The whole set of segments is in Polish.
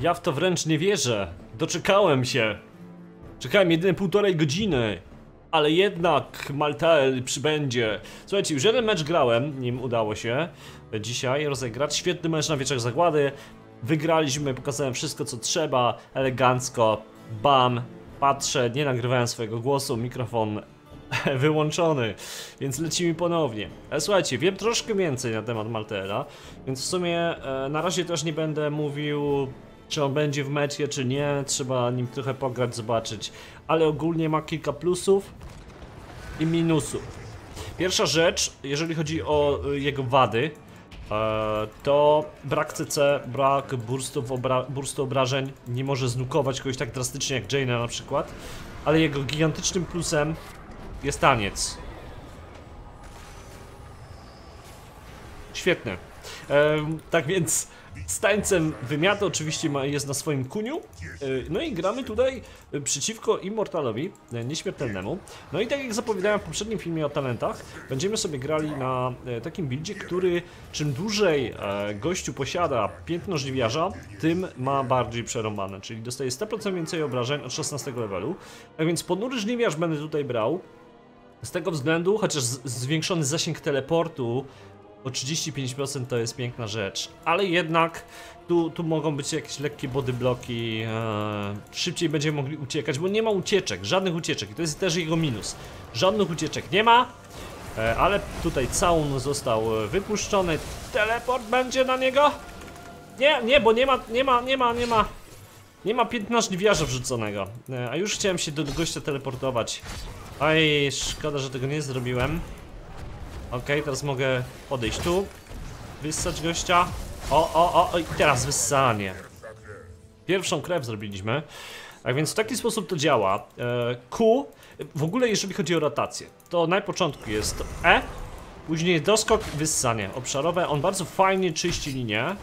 Ja w to wręcz nie wierzę. Doczekałem się. Czekałem jedynie półtorej godziny. Ale jednak Maltael przybędzie. Słuchajcie, już jeden mecz grałem, nim udało się dzisiaj rozegrać. Świetny mecz na wieczach zagłady. Wygraliśmy, pokazałem wszystko co trzeba, elegancko. Bam, patrzę, nie nagrywałem swojego głosu, mikrofon wyłączony, więc lecimy ponownie. Ale słuchajcie, wiem troszkę więcej na temat Maltera, więc w sumie e, na razie też nie będę mówił, czy on będzie w mecie, czy nie. Trzeba nim trochę pograć, zobaczyć. Ale ogólnie ma kilka plusów i minusów. Pierwsza rzecz, jeżeli chodzi o y, jego wady, e, to brak CC, brak burstów, obra obrażeń, nie może znukować kogoś tak drastycznie jak Jaina na przykład, ale jego gigantycznym plusem jest taniec. Świetne. Tak więc z tańcem wymiata oczywiście ma, jest na swoim kuniu. E, No i gramy tutaj przeciwko Immortalowi, e, nieśmiertelnemu. No i tak jak zapowiadałem w poprzednim filmie o talentach, będziemy sobie grali na e, takim buildzie, który czym dłużej gościu posiada piętno żliwiarza, tym ma bardziej przerąbane, czyli dostaje 100% więcej obrażeń od 16 levelu. Tak więc ponury żliwiarz będę tutaj brał. Z tego względu, chociaż zwiększony zasięg teleportu o 35% to jest piękna rzecz, ale jednak tu, tu mogą być jakieś lekkie bodybloki, e, szybciej będziemy mogli uciekać, bo nie ma ucieczek, żadnych ucieczek i to jest też jego minus. Żadnych ucieczek nie ma, e, ale tutaj całun został wypuszczony, teleport będzie na niego? Nie, nie, bo nie ma, nie ma, nie ma, nie ma, nie ma piętna żliwiarza wrzuconego, e, a już chciałem się do gościa teleportować. Aj, szkoda, że tego nie zrobiłem. Okej, teraz mogę podejść tu. Wyssać gościa. O, o, o, i teraz wyssanie. Pierwszą krew zrobiliśmy. Tak więc w taki sposób to działa. E, Q, w ogóle jeżeli chodzi o rotację, to na początku jest E, później doskok, wyssanie obszarowe. On bardzo fajnie czyści linię, e,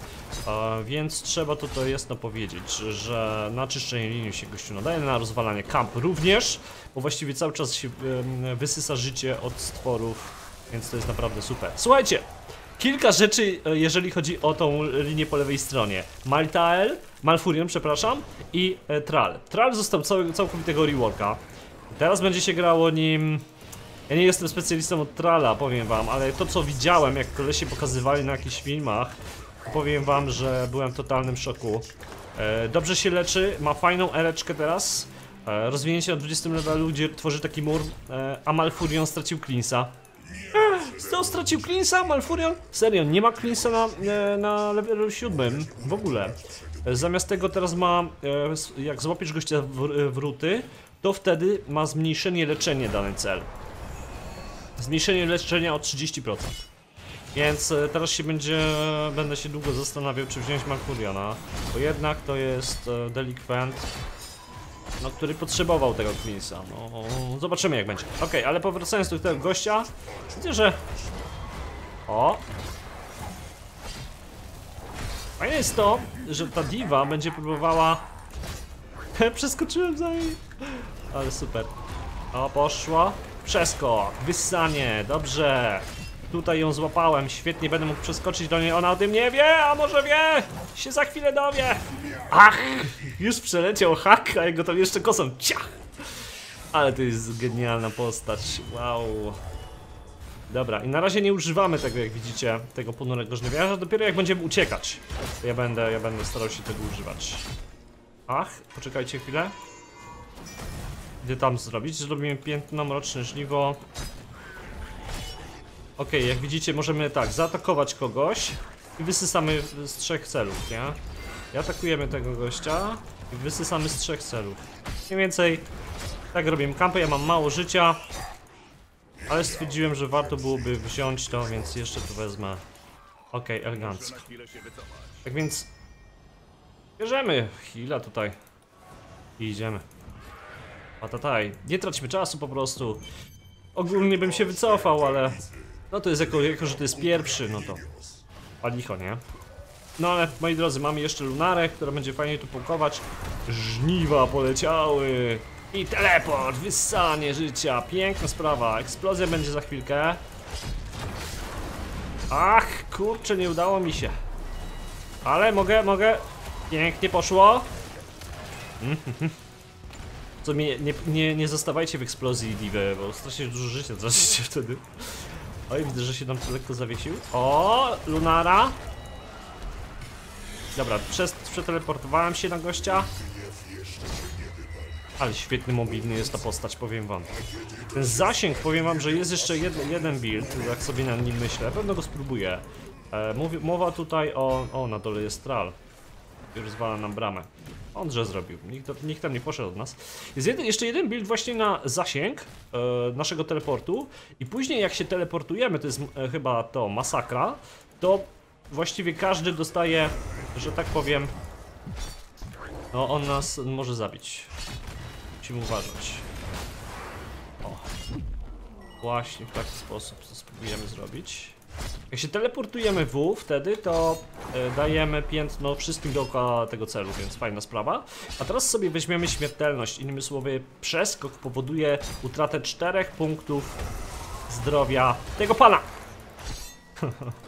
więc trzeba tutaj jasno powiedzieć, że na czyszczenie linii się gościu nadaje, na rozwalanie kamp również, bo właściwie cały czas się wysysa życie od stworów więc to jest naprawdę super. Słuchajcie, kilka rzeczy, e, jeżeli chodzi o tą linię po lewej stronie. Maltael, Malfurion, przepraszam, i e, Tral. Tral został cały, całkowitego reworka. Teraz będzie się grało nim... Ja nie jestem specjalistą od Trala, powiem wam, ale to co widziałem, jak kolesie pokazywali na jakichś filmach, powiem wam, że byłem w totalnym szoku. E, dobrze się leczy, ma fajną ereczkę teraz. E, rozwinięcie na 20 levelu, gdzie tworzy taki mur, e, a Malfurion stracił Cleansa. Co, stracił Cleansa, Malfurion? Serio, nie ma Cleansa na, e, na levelu 7 w ogóle. Zamiast tego teraz ma, e, jak złapiesz gościa w, w ruty, to wtedy ma zmniejszenie leczenie dany cel. Zmniejszenie leczenia o 30%. Więc e, teraz się będzie, będę się długo zastanawiał, czy wziąć Malfuriona, bo jednak to jest delikwent, no, który potrzebował tego Cleansa. No, zobaczymy jak będzie. Okej, ale powracając do tego gościa, widzę, że... O! Fajne jest to, że ta diwa będzie próbowała... Przeskoczyłem za niej. Ale super. O, poszło. Przeskok, wyssanie, dobrze. Tutaj ją złapałem, świetnie będę mógł przeskoczyć do niej, ona o tym nie wie, a może wie? Się za chwilę dowie. Ach, już przeleciał hak, a jego tam jeszcze kosą, ciach. Ale to jest genialna postać, wow. Dobra, i na razie nie używamy tego, jak widzicie, tego ponurego żniwiarza, dopiero jak będziemy uciekać, ja będę, ja będę starał się tego używać. Ach, poczekajcie chwilę. Gdy tam zrobić? Zrobimy piętno, mroczne żniwo. Okej, jak widzicie, możemy tak, zaatakować kogoś i wysysamy z trzech celów, nie? Atakujemy tego gościa i wysysamy z trzech celów. Mniej więcej tak robimy kampę, ja mam mało życia, ale stwierdziłem, że warto byłoby wziąć to, więc jeszcze to wezmę. Okej, elegancko. Tak więc bierzemy heal'a tutaj i idziemy. Patataj, nie traćmy czasu po prostu. Ogólnie bym się wycofał, ale no to jest jako, jako że to jest pierwszy, no to palicho, nie? No ale moi drodzy, mamy jeszcze lunarę, która będzie fajnie tu pułkować. Żniwa poleciały. I teleport, wyssanie życia, piękna sprawa. Eksplozja będzie za chwilkę. Ach, kurczę, nie udało mi się. Ale mogę, mogę Pięknie poszło. Co mnie, nie, nie, nie zostawajcie w eksplozji Diwy, bo strasznie dużo życia tracicie wtedy. Oj, widzę, że się tam lekko zawiesił. O, Lunara. Dobra, przez, przeteleportowałem się na gościa. Ale świetny mobilny jest ta postać, powiem wam. Ten zasięg, powiem wam, że jest jeszcze jeden, build, jak sobie na nim myślę. Pewno go spróbuję. E, mowa tutaj o... O, na dole jest Tral. I rozwala nam bramę. Mądrze zrobił. Nikt, nikt tam nie poszedł od nas. Jest jeszcze jeden build właśnie na zasięg e, naszego teleportu. I później jak się teleportujemy, to jest e, chyba to masakra, to właściwie każdy dostaje, że tak powiem... No, on nas może zabić. Musimy uważać. O. Właśnie w taki sposób to spróbujemy zrobić. Jak się teleportujemy W, wtedy to e, dajemy piętno wszystkim dookoła tego celu, więc fajna sprawa. A teraz sobie weźmiemy śmiertelność. Innymi słowy, przeskok powoduje utratę czterech punktów zdrowia tego pana.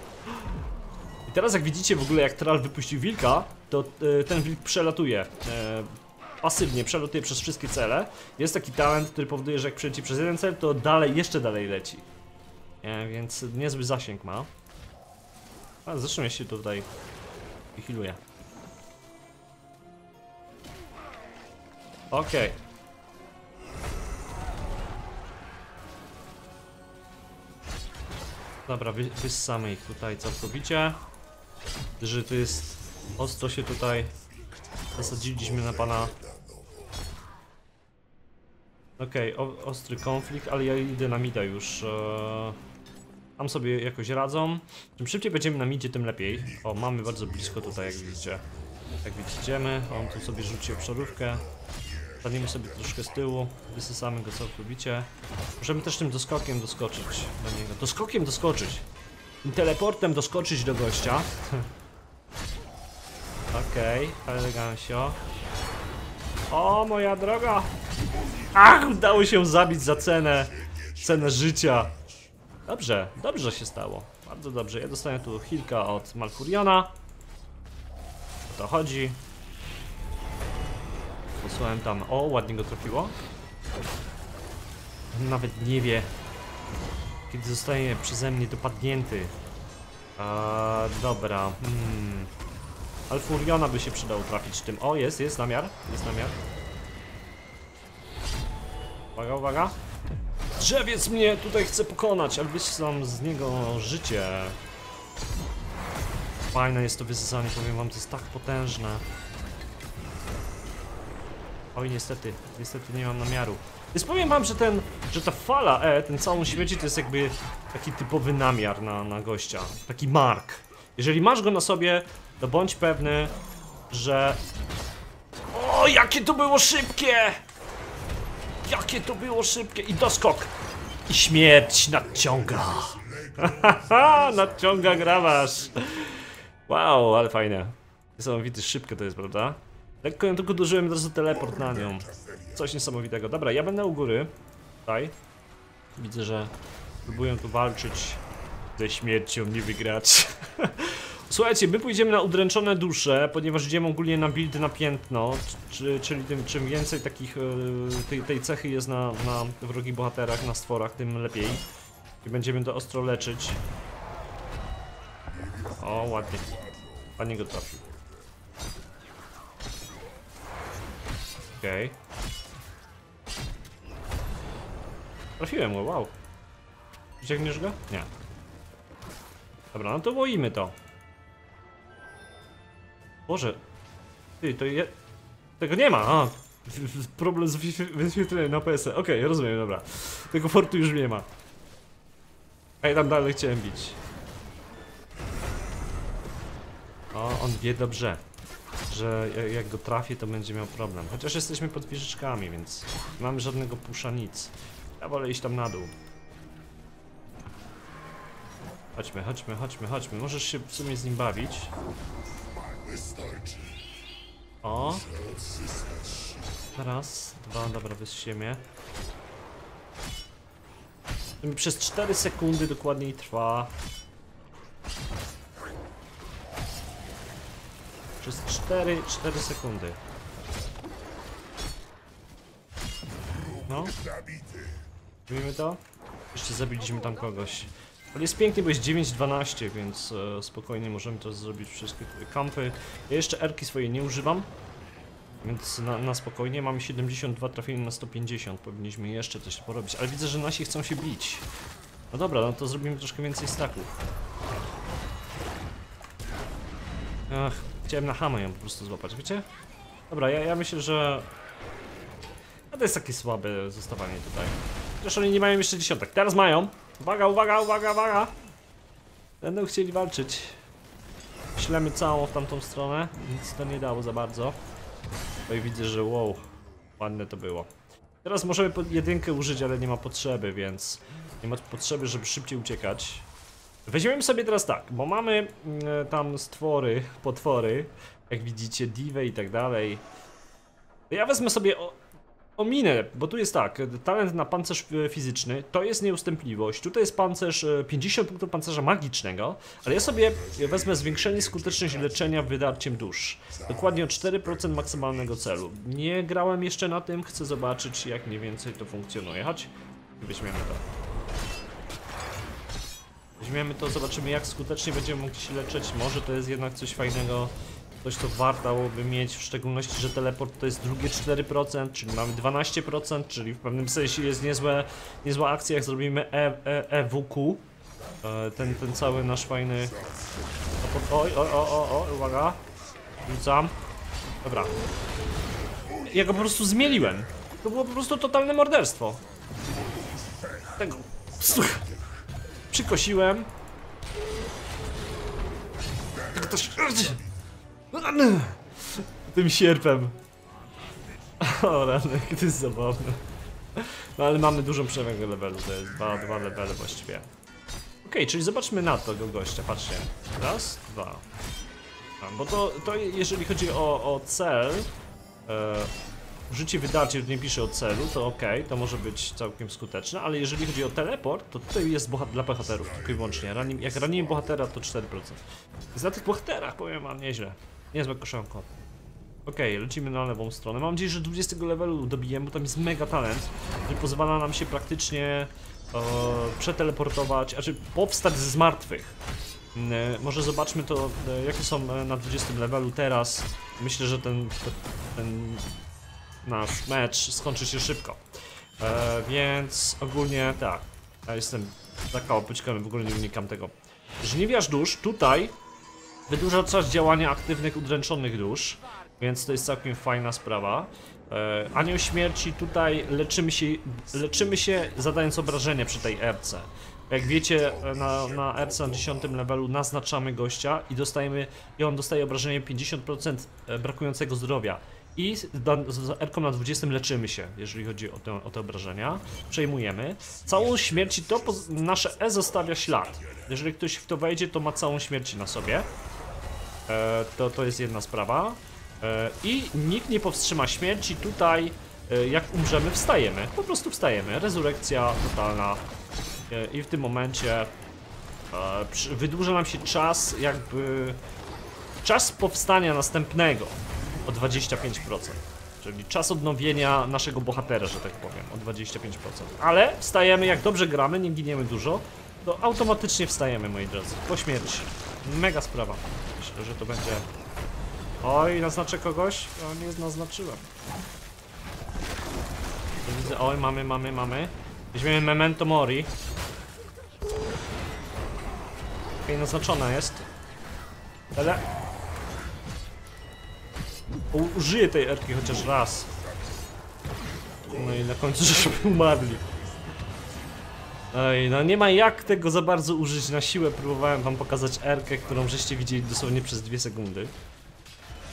I teraz jak widzicie w ogóle jak Tral wypuścił wilka, to e, ten wilk przelatuje. E, pasywnie przelatuje przez wszystkie cele. Jest taki talent, który powoduje, że jak przeleci przez jeden cel, to dalej, jeszcze dalej leci. E, więc niezły zasięg ma. A zresztą ja się tutaj wychiluję. Okej. Dobra, wy, wyssamy ich tutaj całkowicie. Że to jest ostro się tutaj zasadziliśmy na pana. Okej, o- ostry konflikt, ale ja idę na mida już. E, tam sobie jakoś radzą. Czym szybciej będziemy na midzie, tym lepiej. O, mamy bardzo blisko tutaj, jak widzicie. Jak widzicie, on tu sobie rzuci obszarówkę. Staniemy sobie troszkę z tyłu, wysysamy go całkowicie. Możemy też tym doskokiem doskoczyć do niego. Doskokiem doskoczyć. Teleportem doskoczyć do gościa. Okej, elegancio. O, moja droga! Ach, udało się zabić za cenę, cenę życia. Dobrze, dobrze się stało. Bardzo dobrze. Ja dostaję tu hilka od Malfuriona. O to chodzi. Posłałem tam. O, ładnie go trafiło. Nawet nie wie, kiedy zostaje przeze mnie dopadnięty. A, dobra. Hmm. Alfuriona by się przydało trafić tym. O, jest, jest namiar. Jest namiar. Uwaga, uwaga. Drzewiec mnie tutaj chce pokonać, ale wyssam z niego życie. Fajne jest to wysysanie, powiem wam, to jest tak potężne. Oj, niestety, niestety nie mam namiaru. Więc powiem wam, że ten, że ta fala E, ten całą śmieci to jest jakby taki typowy namiar na, na gościa. Taki mark. Jeżeli masz go na sobie, to bądź pewny, że... O, jakie to było szybkie! Jakie to było szybkie! I doskok! I śmierć nadciąga! Nadciąga grabarz! Wow, ale fajne. Niesamowity, szybkie to jest, prawda? Lekko ją tylko dużyłem, od razu teleport na nią. Coś niesamowitego. Dobra, ja będę u góry. Tutaj. Widzę, że próbują tu walczyć ze śmiercią, nie wygrać. Słuchajcie, my pójdziemy na udręczone dusze, ponieważ idziemy ogólnie na build na piętno, czy, czyli tym, czym więcej takich e, tej, tej cechy jest na, na wrogich bohaterach, na stworach, tym lepiej. I będziemy to ostro leczyć. O, ładnie. Panie go trafił. Okej. Okay. Trafiłem go, wow. Ciągniesz go? Nie. Dobra, no to woimy to. Boże. Ty, to je... Tego nie ma, a. Problem z wyświe- wyświetleniem na PS. Okej, rozumiem, dobra. Tego fortu już nie ma. A ja tam dalej chciałem bić. O, on wie dobrze, że ja- jak go trafię, to będzie miał problem. Chociaż jesteśmy pod wieżyczkami, więc nie mamy żadnego pusza, nic. Ja wolę iść tam na dół. Chodźmy, chodźmy, chodźmy, chodźmy. Możesz się w sumie z nim bawić. O. Raz, dwa, dobra. To mi przez 4 sekundy dokładniej trwa. Przez 4, 4 sekundy. No. Robimy to? Jeszcze zabiliśmy tam kogoś. Ale jest pięknie, bo jest 9-12, więc e, spokojnie możemy to zrobić wszystkie kampy. Ja jeszcze erki swojej nie używam. Więc na, na spokojnie mamy 72 trafienia na 150. Powinniśmy jeszcze coś porobić, ale widzę, że nasi chcą się bić. No dobra, no to zrobimy troszkę więcej staków. Ach, chciałem na hamę ją po prostu złapać, wiecie? Dobra, ja, ja myślę, że... A to jest takie słabe zostawanie tutaj. Chociaż oni nie mają jeszcze dziesiątek. Teraz mają. Uwaga, uwaga, uwaga, uwaga! Będą chcieli walczyć. Ślemy całą w tamtą stronę. Nic to nie dało za bardzo. No i widzę, że wow, ładne to było. Teraz możemy jedynkę użyć, ale nie ma potrzeby, więc nie ma potrzeby, żeby szybciej uciekać. Weźmiemy sobie teraz tak, bo mamy mm, tam stwory, potwory, jak widzicie, divę i tak dalej. Ja wezmę sobie o, ominę, bo tu jest tak, talent na pancerz e, fizyczny, to jest nieustępliwość, tutaj jest pancerz, e, 50 punktów pancerza magicznego, ale ja sobie wezmę zwiększenie skuteczności leczenia wydarciem dusz. Dokładnie o 4% maksymalnego celu. Nie grałem jeszcze na tym, chcę zobaczyć jak mniej więcej to funkcjonuje. Chodź, weźmiemy to. Weźmiemy to, zobaczymy jak skutecznie będziemy mogli się leczyć. Może to jest jednak coś fajnego, coś co wartałoby mieć, w szczególności, że teleport to jest drugie 4%, czyli mamy 12%, czyli w pewnym sensie jest niezłe, niezła akcja, jak zrobimy e, e, EWQ. E, ten, ten cały nasz fajny... Oj, oj, o, o, o, uwaga. Rzucam. Dobra. Ja go po prostu zmieliłem. To było po prostu totalne morderstwo. Tego... Słuchaj. Przykosiłem. Też... Tym sierpem. O rany, to jest zabawne. No ale mamy dużą przewagę levelu, to jest dwa, dwa levele właściwie. Okej, czyli zobaczmy na tego gościa, patrzcie. Raz, dwa. A, bo to, to jeżeli chodzi o, o cel, e, Użycie wydarcie, nie pisze o celu, to ok, to może być całkiem skuteczne, ale jeżeli chodzi o teleport, to tutaj jest bohat dla bohaterów, tylko i wyłącznie. Ranim, jak ranimy bohatera, to 4%. Więc na tych bohaterach powiem wam nieźle. Niezłe koszanko. Okej, lecimy na lewą stronę. Mam nadzieję, że 20 levelu dobijemy, bo tam jest mega talent, który pozwala nam się praktycznie e, przeteleportować, znaczy powstać z martwych. E, może zobaczmy to, e, jakie są e, na 20 levelu teraz. Myślę, że ten, ten nasz mecz skończy się szybko. E, więc ogólnie tak. Ja jestem taka opyczkami, w ogóle nie unikam tego. Żniwiarz dusz tutaj wydłuża czas działania aktywnych udręczonych dusz, więc to jest całkiem fajna sprawa. E, anioł śmierci tutaj leczymy się, leczymy się zadając obrażenie przy tej RC. Jak wiecie, na, na RC na 10 levelu naznaczamy gościa i dostajemy, i on dostaje obrażenie 50% brakującego zdrowia. I z, da- z z R-ką na 20 leczymy się, jeżeli chodzi o te, o te obrażenia. Przejmujemy. Całą śmierci to nasze E zostawia ślad. Jeżeli ktoś w to wejdzie, to ma całą śmierci na sobie. E, to, to jest jedna sprawa. E, I nikt nie powstrzyma śmierci. Tutaj, e, jak umrzemy, wstajemy. Po prostu wstajemy. Rezurekcja totalna. E, I w tym momencie e, przy- wydłuża nam się czas, jakby. Czas powstania następnego o 25%. Czyli czas odnowienia naszego bohatera, że tak powiem, o 25%. Ale wstajemy, jak dobrze gramy, nie giniemy dużo, to automatycznie wstajemy, moi drodzy, po śmierci. Mega sprawa. Myślę, że to będzie... Oj, naznaczę kogoś? O, nie naznaczyłem. Widzę, oj, mamy, mamy, mamy. Weźmiemy Memento Mori. Okej, naznaczona jest. Ale użyję tej erki chociaż raz. No i na końcu żeśmy umarli. Ej, no nie ma jak tego za bardzo użyć na siłę. Próbowałem wam pokazać erkę, którą żeście widzieli dosłownie przez dwie sekundy.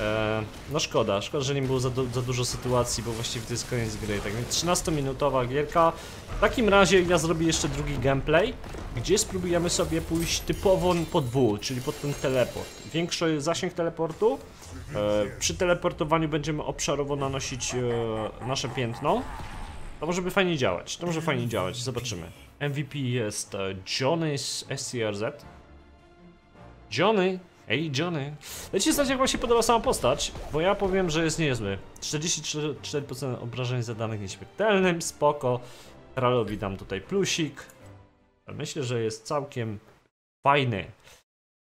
E, no szkoda, szkoda, że nie było za, du za dużo sytuacji, bo właściwie to jest koniec gry. Tak więc 13-minutowa gierka. W takim razie ja zrobię jeszcze drugi gameplay, gdzie spróbujemy sobie pójść typowo po dwóch, czyli pod ten teleport. Większy zasięg teleportu. E, przy teleportowaniu będziemy obszarowo nanosić e, nasze piętno. To może by fajnie działać, to może fajnie działać, zobaczymy. MVP jest Johnny z SCRZ. Johnny, Ej, Johnny. Dajcie znać, jak wam się podoba sama postać, bo ja powiem, że jest niezły. 44% obrażeń zadanych nieśmiertelnym, spoko. Heralowi dam tutaj plusik. Myślę, że jest całkiem fajny.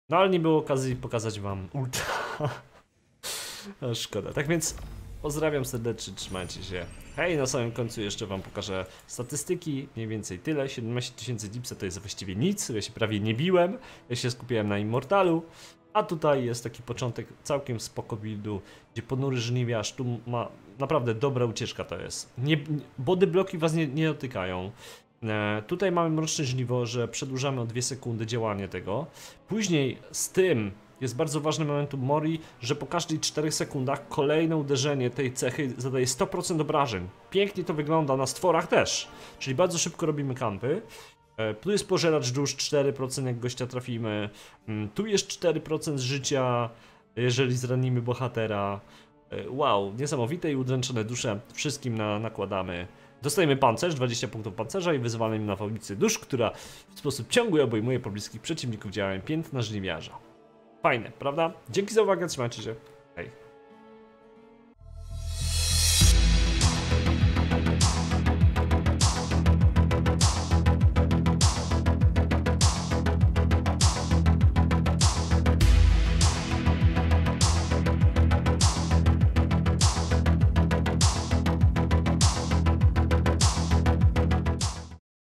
No ale nie było okazji pokazać wam ultra. Szkoda. Tak więc pozdrawiam serdecznie, trzymajcie się. Hej, na samym końcu jeszcze wam pokażę statystyki, mniej więcej tyle. 17 tysięcy dipsa to jest właściwie nic, ja się prawie nie biłem. Ja się skupiłem na Immortalu. A tutaj jest taki początek całkiem spoko buildu, gdzie ponury żniwiarz tu ma naprawdę dobra ucieczka to jest. Nie, body bloki was nie, nie dotykają. E, tutaj mamy mroczne żniwo, że przedłużamy o 2 sekundy działanie tego. Później z tym jest bardzo ważny momentum Mori, że po każdej 4 sekundach kolejne uderzenie tej cechy zadaje 100% obrażeń. Pięknie to wygląda na stworach też, czyli bardzo szybko robimy kampy. E, Tu jest pożeracz dusz 4% jak gościa trafimy. Mm, Tu jest 4% życia, jeżeli zranimy bohatera. E, Wow, niesamowite i udręczone dusze wszystkim na, nakładamy. Dostajemy pancerz, 20 punktów pancerza i wyzwalamy na faulicy dusz, która w sposób ciągły obejmuje pobliskich przeciwników działań piętna żniwiarza. Fajne, prawda? Dzięki za uwagę, trzymajcie się. Hej.